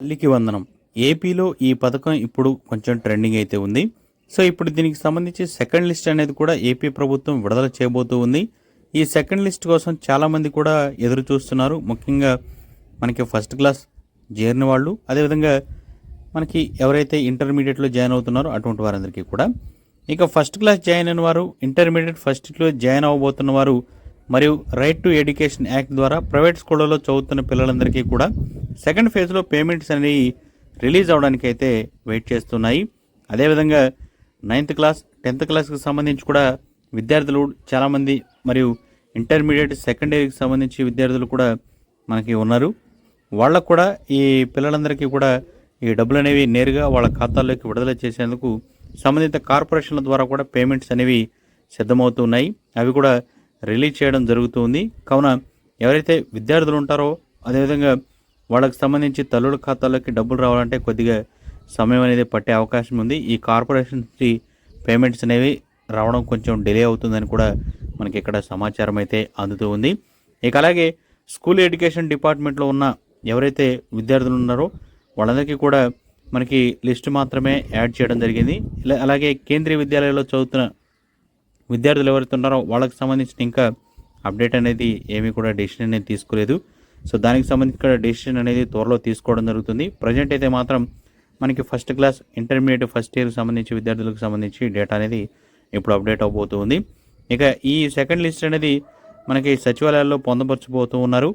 తల్లికి వందనం. ఏపీలో ఈ పథకం ఇప్పుడు కొంచెం ట్రెండింగ్ అయితే ఉంది. సో ఇప్పుడు దీనికి సంబంధించి సెకండ్ లిస్ట్ అనేది కూడా ఏపీ ప్రభుత్వం విడుదల చేయబోతూ ఉంది. ఈ సెకండ్ లిస్ట్ కోసం చాలామంది కూడా ఎదురు చూస్తున్నారు. ముఖ్యంగా మనకి ఫస్ట్ క్లాస్ చేరిన వాళ్ళు. అదేవిధంగా మనకి ఎవరైతే ఇంటర్మీడియట్లో జాయిన్ అవుతున్నారో అటువంటి వారందరికీ కూడా. ఇక ఫస్ట్ క్లాస్ జాయిన్ అయిన వారు ఇంటర్మీడియట్ ఫస్ట్లో జాయిన్ అవ్వబోతున్న వారు మరియు రైట్ టు ఎడ్యుకేషన్ యాక్ట్ ద్వారా ప్రైవేట్ స్కూళ్ళలో చదువుతున్న పిల్లలందరికీ కూడా సెకండ్ ఫేజ్లో పేమెంట్స్ అనేవి రిలీజ్ అవడానికి అయితే వెయిట్ చేస్తున్నాయి. అదేవిధంగా నైన్త్ క్లాస్ టెన్త్ క్లాస్కి సంబంధించి కూడా విద్యార్థులు చాలామంది మరియు ఇంటర్మీడియట్ సెకండ్ సంబంధించి విద్యార్థులు కూడా మనకి ఉన్నారు. వాళ్ళకు కూడా ఈ పిల్లలందరికీ కూడా ఈ డబ్బులు అనేవి నేరుగా వాళ్ళ ఖాతాల్లోకి విడుదల చేసేందుకు సంబంధిత కార్పొరేషన్ల ద్వారా కూడా పేమెంట్స్ అనేవి సిద్ధమవుతున్నాయి. అవి కూడా రిలీజ్ చేయడం జరుగుతుంది. కావున ఎవరైతే విద్యార్థులు ఉంటారో అదేవిధంగా వాళ్ళకి సంబంధించి తల్లుల ఖాతాలోకి డబ్బులు రావాలంటే కొద్దిగా సమయం అనేది పట్టే అవకాశం ఉంది. ఈ కార్పొరేషన్ నుంచి పేమెంట్స్ అనేవి రావడం కొంచెం డిలే అవుతుందని కూడా మనకి ఇక్కడ సమాచారం అయితే అందుతూ ఉంది. ఇక అలాగే స్కూల్ ఎడ్యుకేషన్ డిపార్ట్మెంట్లో ఉన్న ఎవరైతే విద్యార్థులు ఉన్నారో వాళ్ళందరికీ కూడా మనకి లిస్ట్ మాత్రమే యాడ్ చేయడం జరిగింది. ఇలా- అలాగే కేంద్రీయ విద్యాలయాల్లో చదువుతున్న విద్యార్థులు ఎవరైతే ఉన్నారో వాళ్ళకి సంబంధించిన ఇంకా అప్డేట్ అనేది ఏమీ కూడా డెసిషన్ అనేది తీసుకోలేదు. సో దానికి సంబంధించి కూడా డెసిషన్ అనేది త్వరలో తీసుకోవడం జరుగుతుంది. ప్రజెంట్ అయితే మాత్రం మనకి ఫస్ట్ క్లాస్ ఇంటర్మీడియట్ ఫస్ట్ ఇయర్కి సంబంధించి విద్యార్థులకు సంబంధించి డేటా అనేది ఇప్పుడు అప్డేట్ అవబోతుంది ఇక ఈ సెకండ్ లిస్ట్ అనేది మనకి సచివాలయాల్లో పొందపరచబోతూ ఉన్నారు.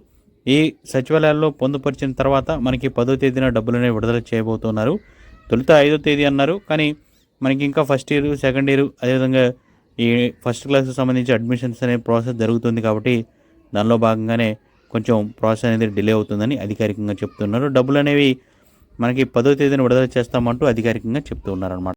ఈ సచివాలయాల్లో పొందుపరిచిన తర్వాత మనకి పదో తేదీన డబ్బులనే విడుదల చేయబోతున్నారు తొలుత ఐదో తేదీ అన్నారు. కానీ మనకి ఇంకా ఫస్ట్ ఇయర్ సెకండ్ ఇయర్ అదేవిధంగా ఈ ఫస్ట్ క్లాస్కి సంబంధించి అడ్మిషన్స్ అనే ప్రాసెస్ జరుగుతుంది కాబట్టి దానిలో భాగంగానే కొంచెం ప్రాసెస్ అనేది డిలే అవుతుందని అధికారికంగా చెప్తున్నారు. డబ్బులు అనేవి మనకి పదో తేదీన విడుదల చేస్తామంటూ అధికారికంగా చెప్తూ ఉన్నారన్నమాట.